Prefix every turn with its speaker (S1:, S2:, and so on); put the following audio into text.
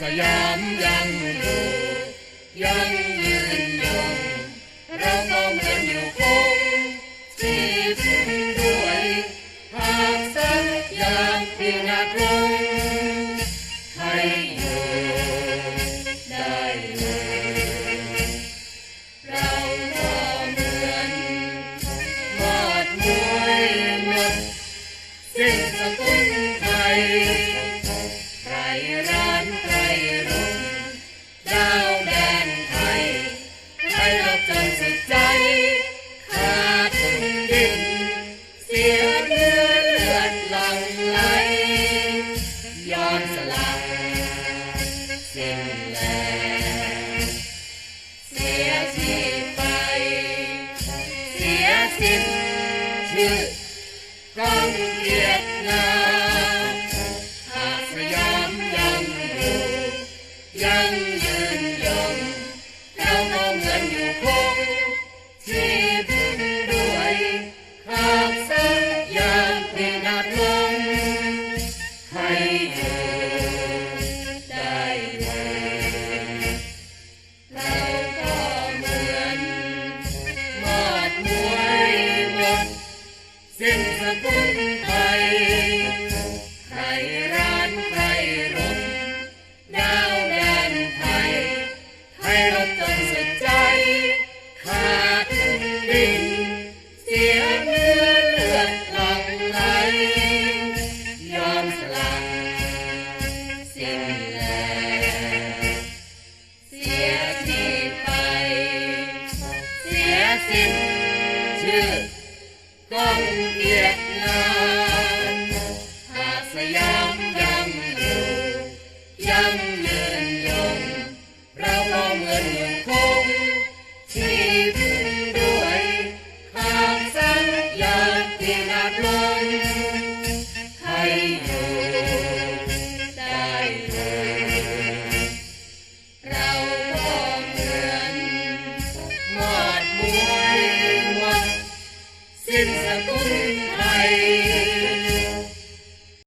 S1: สยามยังอยู่ยังยืนยงเราต้องยังอยู่คงชีวิตด้วยหากสักอย่างพินาศลงให้อยู่ได้เลยเราก็เหมือนหมอดมวยหมดสิ้นสกุล ยชีพไปเสียสิ้นชื่อกองเกียรติงามหากสยามยังอยู่ยังยืน จนสุดใจขาดดินเสียเนื้อเลือดหลั่งไหลยอมสละสิ้นแรงเสียชีพไป เสียสิ้นชื่อกอง Amen.